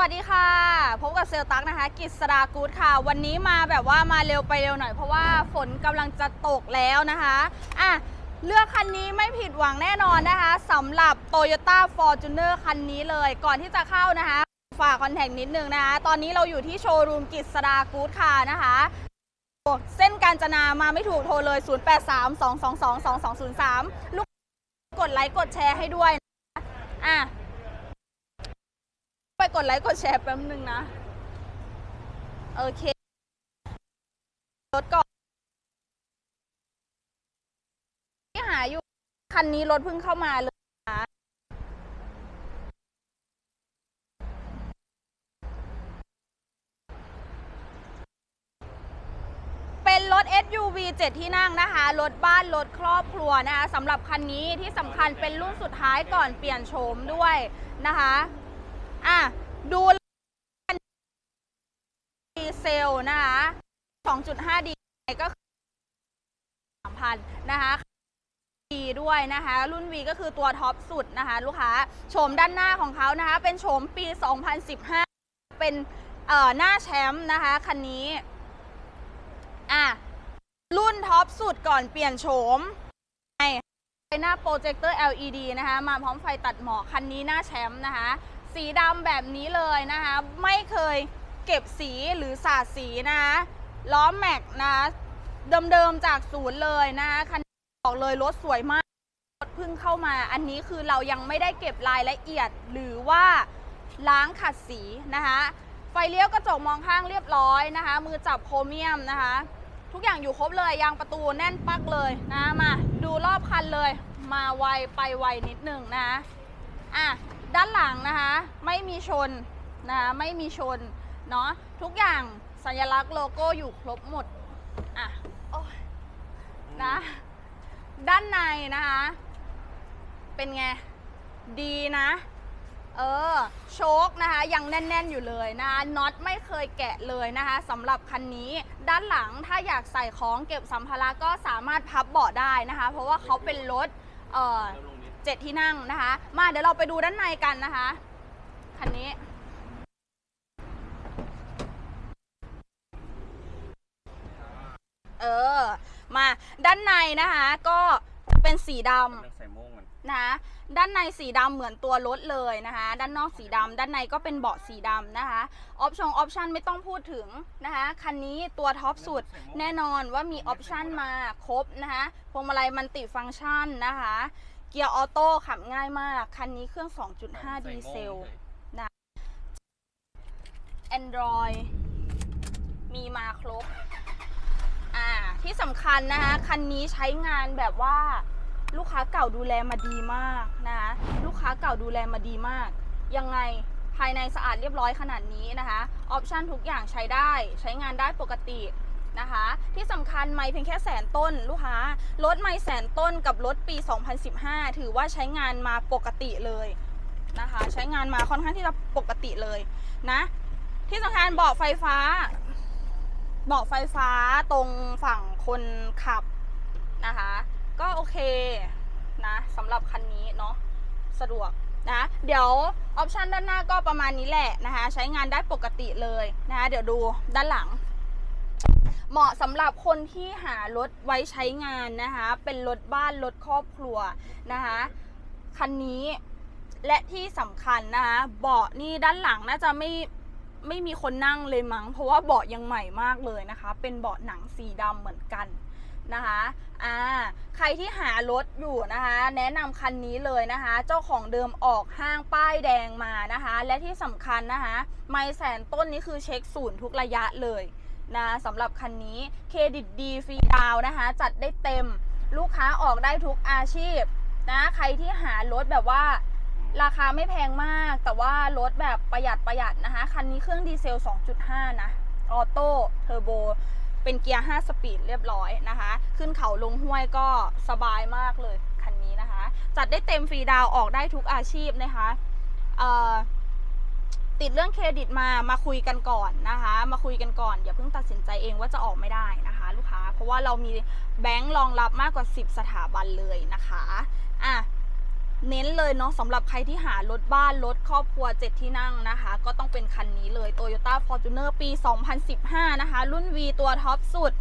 วัสดีค่ะ พบกับเซลตักนะคะ กิษดากูดค่ะ วันนี้มาแบบว่ามาเร็วไปเร็วหน่อยเพราะว่าฝนกำลังจะตกแล้วนะคะอะเลือกคันนี้ไม่ผิดหวังแน่นอนนะคะสำหรับ Toyota Fortuner คันนี้เลยก่อนที่จะเข้านะคะ ฝากคอนแทคนิดนึงนะคะ ตอนนี้เราอยู่ที่โชว์รูมกิษดากูดค่ะนะคะเส้นการจนามาไม่ถูกโทรเลย 0832222203 ลูกกดไลค์กดแชร์ให้ด้วยนะะอะ กดไลค์กดแชร์แป๊บนึงนะ โอเครถก่อนที่หาอยู่ คันนี้รถเพิ่งเข้ามาเลยนะเป็นรถ SUV 7 ที่นั่งนะคะ รถบ้าน รถครอบครัวนะคะสำหรับคันนี้ที่สำคัญเป็นรุ่นสุดท้ายก่อนเปลี่ยนโฉมด้วยนะคะ อะ ดูดีเซลนะคะ2.5ดีก็คือ3,000นะคะดีด้วยนะคะ รุ่น V ก็คือตัวท็อปสุดนะคะ ลูกค้าโฉมด้านหน้าของเขานะคะ เป็นโฉมปี 2015 เป็นเอ่อหน้าแชมป์นะคะ คันนี้ อะ รุ่นท็อปสุดก่อนเปลี่ยนโฉมไฟหน้าโปรเจคเตอร์ LED นะคะ มาพร้อมไฟตัดหมอกคันนี้หน้าแชมป์นะคะ สีดำแบบนี้เลยนะคะ ไม่เคยเก็บสีหรือสาดสีนะคะล้อแม็กนะคะเดิมๆจากศูนย์เลยนะคะคันนี้บอกเลยรถสวยมากรถเพิ่งเข้ามา อันนี้คือเรายังไม่ได้เก็บรายละเอียด หรือว่าล้างขัดสีนะคะไฟเลี้ยวกระจกมองข้างเรียบร้อยนะคะ มือจับโครเมียมนะคะ ทุกอย่างอยู่ครบเลยยางประตูแน่นปักเลยนะมาดูรอบคันเลย มาไวไปไวนิดหนึ่งนะอะ หลังนะคะ ไม่มีชนนะคะไม่มีชนเนาะทุกอย่างสัญลักษณ์โลโก้อยู่ครบหมดอะโอ้นะด้านในนะคะ เป็นไง ดีนะ เออ โชคนะคะ ยังแน่น ๆ อยู่เลยนะคะน็อตไม่เคยแกะเลยนะคะสำหรับคันนี้ด้านหลังถ้าอยากใส่ของเก็บสัมภาระก็สามารถพับเบาะได้นะคะ เพราะว่าเขาเป็นรถ เออ เจ็ดที่นั่งนะคะ มาเดี๋ยวเราไปดูด้านในกันนะคะ คันนี้เออ มาด้านในนะคะ ก็จะเป็นสีดำใส่ม่งมันนะคะด้านในสีดำเหมือนตัวรถเลยนะคะ ด้านนอกสีดำด้านในก็เป็นเบาะสีดำนะคะออปชั่นออปชันไม่ต้องพูดถึงนะคะคันนี้ตัวท็อปสุดแน่นอนว่ามีออปชันมาครบนะคะพวงมาลัยมันติฟังก์ชันนะคะ เกียร์ออโต้ขับง่ายมาก คันนี้เครื่อง 2.5 ดีเซล Android มีมาครบ อ่า ที่สำคัญนะคะ คันนี้ใช้งานแบบว่าลูกค้าเก่าดูแลมาดีมากนะคะลูกค้าเก่าดูแลมาดีมาก ยังไงภายในสะอาดเรียบร้อยขนาดนี้นะคะ ออปชันทุกอย่างใช้ได้ ใช้งานได้ปกติ นะคะ ที่สำคัญไม่เพียงแค่แสนต้นลูกค้ารถไม่แสนต้นกับรถปี 2015 ถือว่าใช้งานมาปกติเลยนะคะ ใช้งานมาค่อนข้างที่จะปกติเลยนะ ที่สำคัญเบาะไฟฟ้าเบาะไฟฟ้าตรงฝั่งคนขับนะคะ ก็โอเคนะสำหรับคันนี้เนาะสะดวกนะเดี๋ยวออปชันด้านหน้าก็ประมาณนี้แหละนะคะ ใช้งานได้ปกติเลยนะคะเดี๋ยวดูด้านหลัง เหมาะสำหรับคนที่หารถไว้ใช้งานนะคะ เป็นรถบ้านรถครอบครัวนะคะ คันนี้และที่สำคัญนะคะ เบาะนี่ด้านหลังน่าจะไม่ไม่มีคนนั่งเลยมั้ง เพราะว่าเบาะยังใหม่มากเลยนะคะ เป็นเบาะหนังสีดำเหมือนกันนะคะ อ่า ใครที่หารถอยู่นะคะ แนะนำคันนี้เลยนะคะ เจ้าของเดิมออกห้างป้ายแดงมานะคะ และที่สำคัญนะคะ ไม่แสนต้นนี้คือเช็คศูนย์ทุกระยะเลย นะสำหรับคันนี้เครดิตดีฟรีดาวนะคะ จัดได้เต็มลูกค้าออกได้ทุกอาชีพนะใครที่หารถแบบว่าราคาไม่แพงมาก แต่ว่ารถแบบประหยัดประหยัดนะคะ คันนี้เครื่องดีเซล 2.5 นะ ออโต้เทอร์โบ เป็นเกียร์ 5 สปีดเรียบร้อยนะคะ ขึ้นเขาลงห้วยก็สบายมากเลย คันนี้นะคะ จัดได้เต็มฟรีดาวออกได้ทุกอาชีพนะคะ เอ่อ ติดเรื่องเครดิตมามาคุยกันก่อนนะคะ มาคุยกันก่อนอย่าเพิ่งตัดสินใจเองว่าจะออกไม่ได้นะคะ ลูกค้าเพราะว่าเรามีแบงค์รองรับมากกว่า 10 สถาบันเลยนะคะอะเน้นเลยเนาะสำหรับใครที่หารถบ้านรถครอบครัว 7 ที่นั่งนะคะ ก็ต้องเป็นคันนี้เลย Toyota Fortuner ปี 2015 นะคะ รุ่น V ตัวท็อปสุด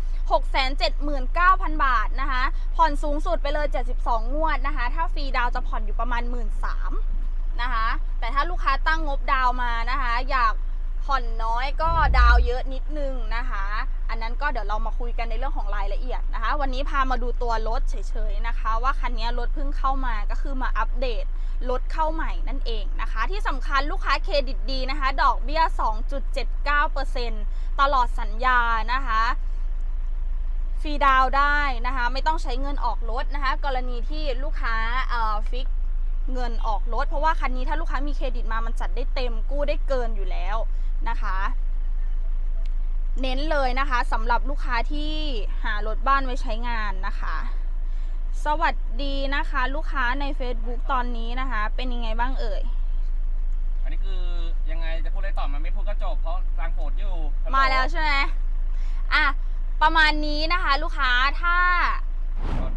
679,000 บาทนะคะ ผ่อนสูงสุดไปเลย 72 งวดนะคะ ถ้าฟรีดาวจะผ่อนอยู่ประมาณ 1 3ื่ นะคะ แต่ถ้าลูกค้าตั้งงบดาวมานะคะ อยากผ่อนน้อยก็ดาวเยอะนิดนึงนะคะ อันนั้นก็เดี๋ยวเรามาคุยกันในเรื่องของรายละเอียดนะคะ วันนี้พามาดูตัวรถเฉยๆนะคะ ว่าคันนี้รถเพิ่งเข้ามาก็คือมาอัปเดตรถเข้าใหม่นั่นเองนะคะ ที่สำคัญลูกค้าเครดิตดีนะคะ ดอกเบี้ย 2.79%ตลอดสัญญานะคะฟรีดาวได้นะคะ ไม่ต้องใช้เงินออกรถนะคะ กรณีที่ลูกค้าฟิก เงินออกรถ เพราะว่าคันนี้ถ้าลูกค้ามีเครดิตมามันจัดได้เต็มกู้ได้เกินอยู่แล้วนะคะ เน้นเลยนะคะสำหรับลูกค้าที่หารถบ้านไว้ใช้งานนะคะ สวัสดีนะคะลูกค้าใน Facebook ตอนนี้นะคะ เป็นยังไงบ้างเอ่ย อันนี้คือยังไงจะพูดอะไรต่อมันไม่พูดก็จบเพราะกลางโฝดอยู่ฮัโมาแล้วใช่ไหมอะประมาณนี้นะคะ ลูกค้าถ้า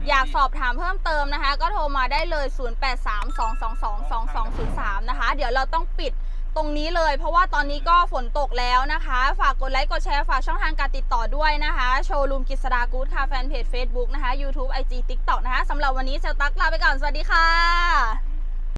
อยากสอบถามเพิ่มเติมนะคะ ก็โทรมาได้เลย 0832222203 นะคะ เดี๋ยวเราต้องปิดตรงนี้เลย เพราะว่าตอนนี้ก็ฝนตกแล้วนะคะ ฝากกดไลค์กดแชร์ฝากช่องทางการติดต่อด้วยนะคะ โชว์รูมกิษดากู๊ดค่ะแฟนเพจ Facebook นะคะ YouTube IG TikTok นะคะสำหรับวันนี้เซลตักลาไปก่อน สวัสดีค่ะ